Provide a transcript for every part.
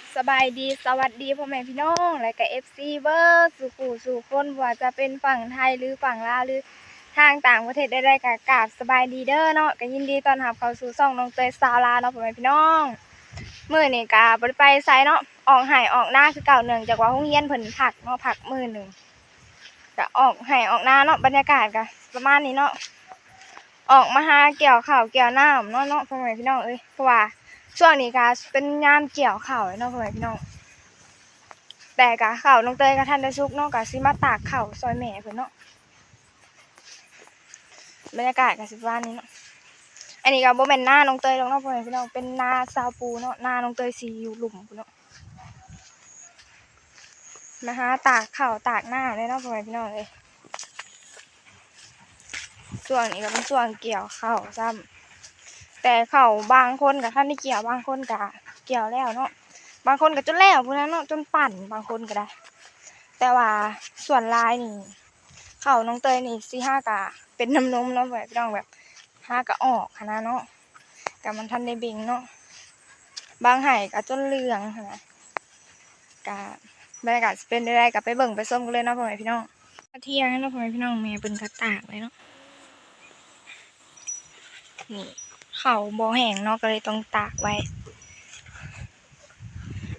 บสบายดีสวัสดีพ่อแม่พี่น้องและก็เอฟซีเบอร์สู่ผู้สู่คนว่าจะเป็นฝั่งไทยหรือฝั่งลาวหรือทางต่างประเทศได้ๆกับกราบสบายดีเด้อเนาะก็ยินดีต้อนรับเข้าสู่ช่องน้องเตยสาวลาเนาะพ่อแม่พี่น้องมื้อนี้ก็บ่ได้ไปไสเนาะออกไห้ออกหน้าคือเก่าเนื่องจากว่าโรงเรียนเพิ่นพักเนาะพักมือหนึ่งก็ออกไห้ออกหน้าเนาะบรรยากาศก็ประมาณนี้เนาะออกมาหาเกี่ยวข้าวเกี่ยวหน้ำเนาะเนาะพ่อแม่พี่น้องเอ้ยเพราะว่า ช่วงนี้ก็เป็นยามเกี่ยวข้าวเนาะพ่อแม่พี่น้องแต่กะข้าวน้องเตยกับท่านได้สุกเนาะก็สิมาตากข้าวซอยแม่เพิ่นเนาะบรรยากาศก็สิประมานี้เนาะอันนี้ก็บ่แม่นหน้าน้องเตยหรอกเนาะพ่อแม่พี่น้องเป็นนาซาวปูเนาะนาน้องเตยสิอยู่หลุมพุ่นเนาะมาหาตากข้าวตากหน้าเลยเนาะพ่อแม่พี่น้องเลยช่วงนี้ก็เป็นช่วงเกี่ยวข้าวซ้ำ แต่เขาบางคนกับท่านที่เกี่ยวบางคนกับเกี่ยวแล้วเนาะบางคนก็จนแล้วพวกนั้นเนาะจนปั่นบางคนก็ได้ แต่ว่าส่วนลายนี่เขาน้องเตยนี่สี่ห้ากะเป็นน้ำนมเนาะแบบพี่น้องแบบห้ากะออกขนาดเนาะกับมันทันในบิงเนาะบางไห่ก็จนเหลืองนาดกะบรรยากาศเป็นได้กับไปเบิ่งไปส้มกันเลยเนาะพ่อแม่พี่น้องเที่ยงเนาะพ่อแม่พี่น้องแม่เป็นกระตากเลยเนาะนี่ เขาบ่แห้งเนาะก็เลยต้องตากไว้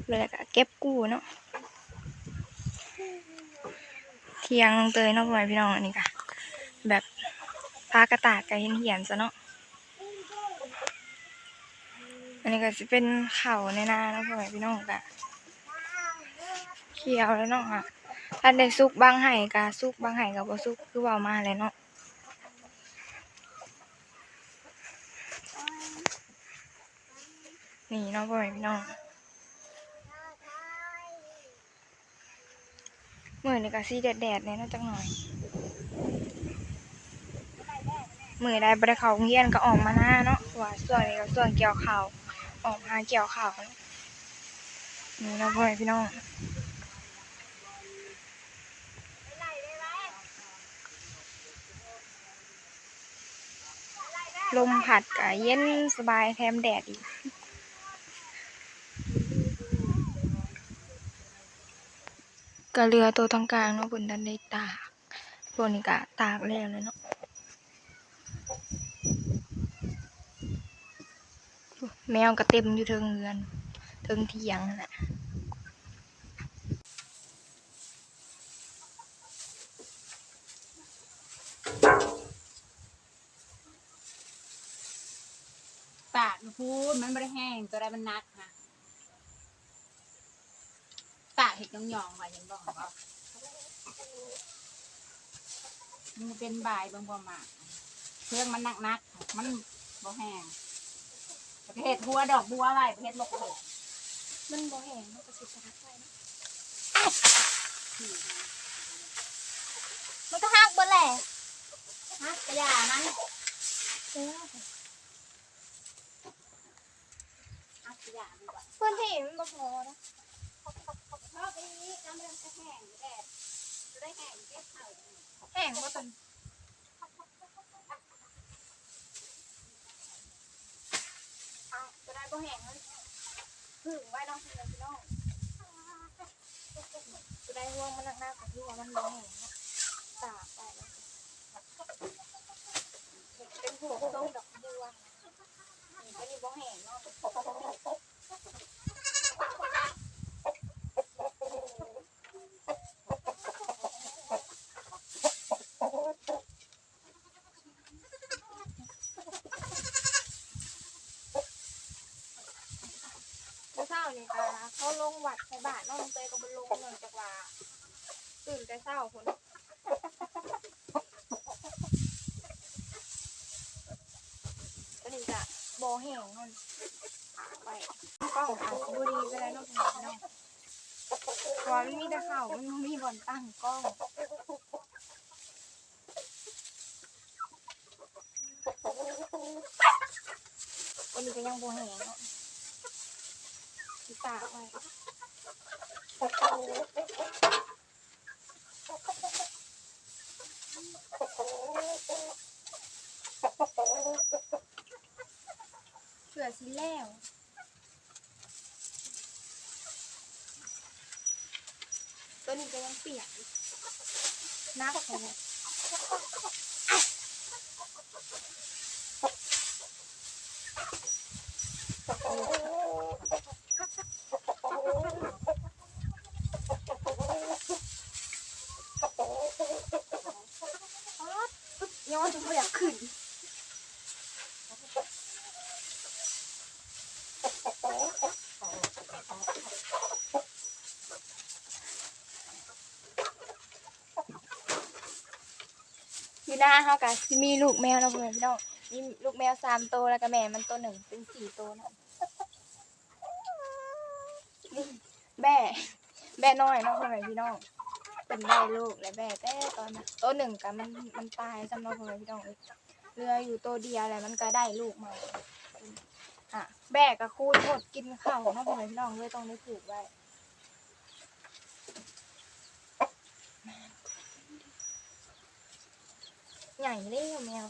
เลยก็เก็บกู้เนาะเทียงลงเตยเนาะพ่อแม่พี่น้องอันนี้ก็แบบพากระตากกับเห็นเหียนซะเนาะอันนี้ก็จะเป็นเขาในนาเนาะพ่อแม่พี่น้องก็เขียวแล้วเนาะค่ะถ้าได้ซุกบางไห่ก็ซุกบางไห่ก็บ่ซุกคือเว่ามาเลยเนาะ นี่น้องพ่อแม่พี่น้องเมือนี่ก็สีแดดๆเนี่ยเนาจังหน่อยเมือได้บริเขาโรงเรียนก็ออกมาหน้าเนาะว่าส่วนนี้ก็ส่วนเกี่ยวข่าวออกมาเกี่ยวข่าวเนาะนี่น้องพ่อแม่พี่น้องลมผัดก็เย็นสบายแถมแดดอีก ก็เรือตัวตรงกลางเนาะบนดันได้ตากพวกนี้ก็ตากแล้วเลยเนาะแมวก็เต็มอยู่เทิงเรือนเทิงเถียงนั่นแหละปากพูดมันไม่ได้แห้งตัวใดมันนักนะ ปากเห็ดยองๆว่ายังบอกว่ามันเป็นใบายบางบ่มากเครื่องมันหนักๆมันบ่แห้งประเภทบัวดอกบัวอะไรประเภทลกเห็ดมันบ่แห้งเนก็สิตากไว้นะมันก็หักเบ่แหละฮักกระยามันเออฮักกระยามันก่อนเพื่อนที่มันบ่พอนะ ชอบไปนี้น้ำมันจะแห้งแดดจะได้แห้งเก็บเข่าแห้งบ่ตนเอาจะได้ก็แห้งเลยพึ่งไว้เนาะพี่น้องพี่น้องจะได้ห่วงมันหนักๆกับที่ว่ามันบ่แหงตากไปแล้วเป็นหัวต้มดอกบัวนี่ก็นี่บ่แห้งเนาะเมื่อเช้านี่ก็เขาลงวัดในบ้านเนาะลงเตยก็บ่ลงเนื่องจากว่า ตื่นแต่เช้าพุ่นก็นี่จะโบแห้งมันไปกล้อาจจะบุรีก็ได้เนอกจากนี้นาะเพราะว่ามันมีแต่เข่ามันมีบอลตั้งกล้องวันนี้ก็ยังโบแห้งเนาะตาไว้ เสือสิแล้วตัวนี้ก็ยังเปียกนักของ อยู่หน้าเฮากับสิมีลูกแมวนะเพื่อนพี่น้องมีลูกแมวสามตัวแล้วก็แม่มันตัวหนึ่งเป็นสี่ตัวนะนี่แบ่แบ่น้อยเนาะเพื่อนพี่น้องเป็นได้ลูกและแบ่แต่ตอนตัวหนึ่งกับมันมันตายสำหรับเพื่อนพี่น้องเรืออยู่ตัวเดียวแล้วมันก็ได้ลูกมาอะแบ่กับคูดอดกินข้าวนาะเพื่อนพี่น้องเลยต้องได้ผูกไว้ ใหญ่เลยแมว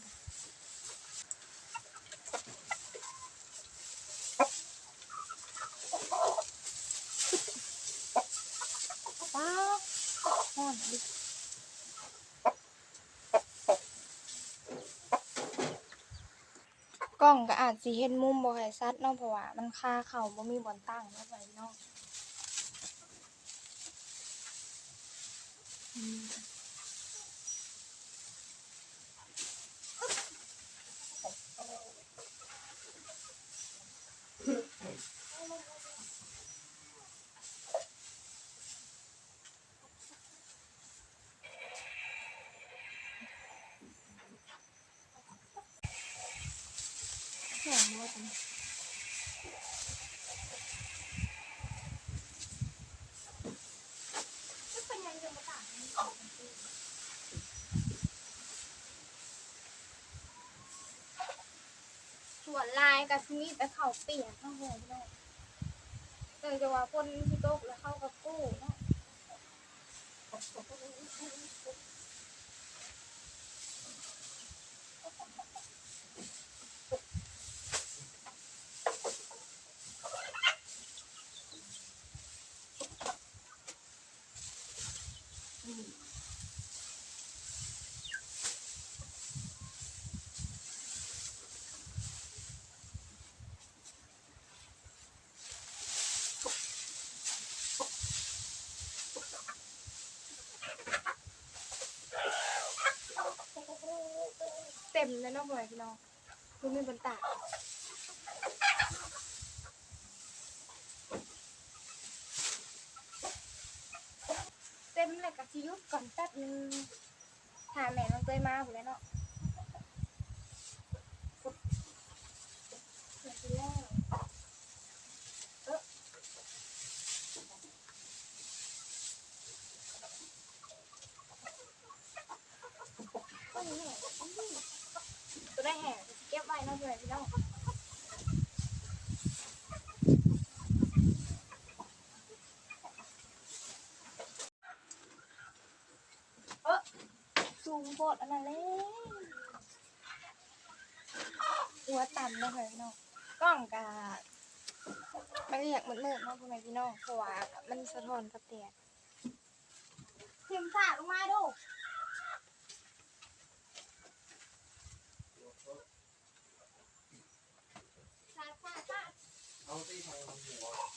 ว้าหอนดิกล้องก็อาจสิเห็นมุมบ่ให้ชัดเนาะเพราะว่ามันคาเข่าบ่มีบอนตั้งเนาะไปเนาะอืม แข็งหมดเลยส่วน ลายกับมีแต่เขาเปียกทั้งหัวพี่น้องเนื่องจากว่าคนที่ตกแล้วเข้ากับกู้เนาะ มแล้วเนาะพ่อแม่พี่น้องคือมีบนตากเต็มเลยกับชิยุดก่อนแป๊บนึงถาแม่น้องเตยมาผมแล้วเนาะเดี๋ยวสิแล้วเอ้อก็นี่แหละตัวได้แห่เก็บไว้เนาะพ่อแม่พี่น้อง สูงโบดอะไรเลยหัวต่ำนะคะพี่น้องกล้องกามันเรียกมันเลิกเนาะพ่อแม่พี่น้องเพราะว่ามันสะท้อนกับเตียพิมพ์สาดลงมาดูสาดสาดสาด เอาที่ทางหัว อะ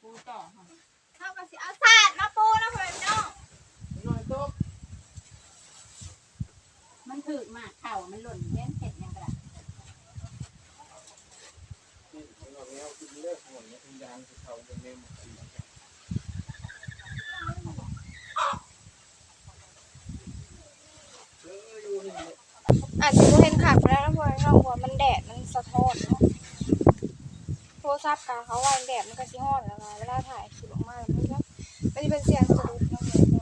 ปูต่อค่ะ เข้ากับสิเอาสาดมาปูนะพ่อแม่พี่น้อง หน่อยตุ๊ก มันถือมากเข่ามันหล่นเล่นเผ็ดยังกระอางอาจจะเห็นขาดแล้วนะพ่อแม่พี่น้องเราว่ามันแดดมันสะท้อนเนาะโทรศัพท์กาเขาวางแดดมันก็สิฮ้อนแล้วนะเวลาถ่ายคลิปออกมามันก็มันจะเป็นเสียงสะดุดเนาะ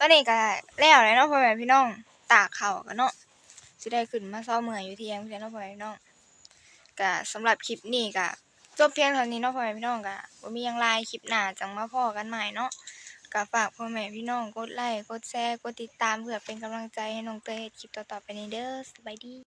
ตอนนี้ก็แล้วเลยเนาะพ่อแม่พี่น้องตากเขากันเนาะ สิได้ขึ้นมาเศร้าเมื่อยอยู่เที่ยงเพื่อนเนาะพ่อแม่พี่น้องก็สำหรับคลิปนี้ก็จบเพียงเท่านี้เนาะพ่อแม่พี่น้องก็บ่มีหยังหลายคลิปหน้าจังมาพ่อกันใหม่เนาะก็ฝากพ่อแม่พี่น้องกดไลค์กดแชร์กดติดตามเพื่อเป็นกำลังใจให้น้องเตยเฮ็ดคลิปต่อๆไปนี้เด้อสบายดี